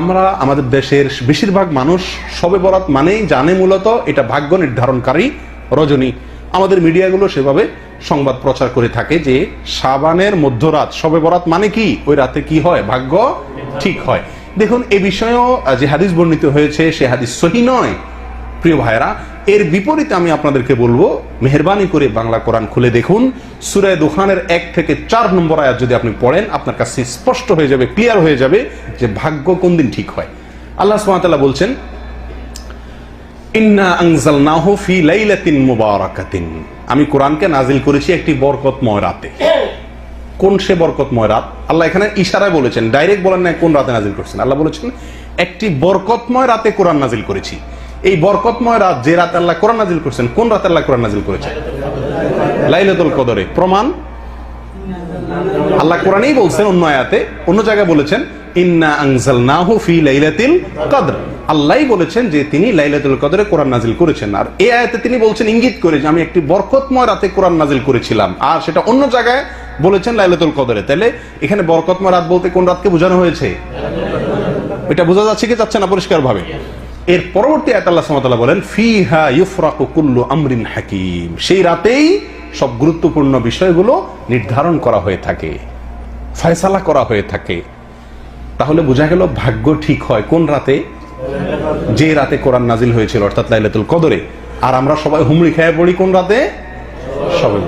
আমরা আমাদের দেশের বেশিরভাগ মানুষ সবে বরাত মানেই জানে মূলত এটা ভাগ্য নির্ধারণকারী রজনী। আমাদের মিডিয়াগুলো সেভাবে সংবাদ প্রচার করে থাকে যে সাবানের মধ্যরাত সবে বরাত মানে কি? ওই রাতে কি হয়? ভাগ্য ঠিক হয়। দেখুন, এ বিষয়েও যে হাদিস বর্ণিত হয়েছে, সে হাদিস সহি নয়। প্রিয় ভাইরা এর বিপরীতে আমি আপনাদেরকে বলব, মেহরবানি করে বাংলা কোরআন খুলে দেখুন। সুরায় দোকানের এক থেকে চার নম্বর আয়াত যদি আপনি পড়েন, আপনার কাছে স্পষ্ট হয়ে যাবে ক্লিয়ার হয়ে যাবে যে ভাগ্য কোন দিন ঠিক হয়। আল্লাহ সুবহানাহু বলছেন, ইন্না আনজালনাহু ফি লাইলাতিন মুবারাকাতিন। আমি কোরআনকে নাজিল করেছি একটি বরকতময় রাতে। কোন সে বরকতময় রাত? আল্লাহ এখানে ইশারায় বলেছেন, ডাইরেক্ট বলেন না কোন রাতে নাজিল করছেন। আল্লাহ বলেছেন, একটি বরকতময় রাতে কোরআন নাজিল করেছি। এই বরকতময় রাত যে রাত আল্লাহ কোরআন নাজিল করছেন, কোন রাতে আল্লাহ কোরআন নাজিল করেছেন লাইলাতুল কদরে। প্রমাণ? আল্লাহ কোরআনেই বলছেন অন্য আয়াতে, অন্য জায়গায় বলেছেন, ইন্না আনজালনাহু ফি লাইলাতিল কদর। আল্লাহই বলেছেন যে তিনি লাইলাতুল কদরে কোরআন নাজিল করেছেন। আর এই আয়াতে তিনি বলছেন, ইঙ্গিত করে যে আমি একটি বরকতময় রাতে কোরআন নাজিল করেছিলাম। আর সেটা অন্য জায়গায় বলেছেন লাইলাতুল কদরে। তাহলে এখানে বরকতময় রাত বলতে কোন রাতকে বোঝানো হয়েছে? এটা বোঝা যাচ্ছে কি যাচ্ছে না পরিষ্কার ভাবে এর পরবর্তী আয়াত আল্লাহ সুবহানাহু ওয়া তাআলা বলেন, ফিহা ইউফরাকু কুল্লু আমরিন হাকিম। সেই রাতেই সব গুরুত্বপূর্ণ বিষয়গুলো নির্ধারণ করা হয়ে থাকে, ফয়সালা করা হয়ে থাকে। তাহলে বোঝা গেল ভাগ্য ঠিক হয় কোন রাতে? যে রাতে কোরআন নাজিল হয়েছিল, অর্থাৎ লাইলাতুল কদরে। আর আমরা সবাই হুমড়ি খেয়ে পড়ি কোন রাতে? সবে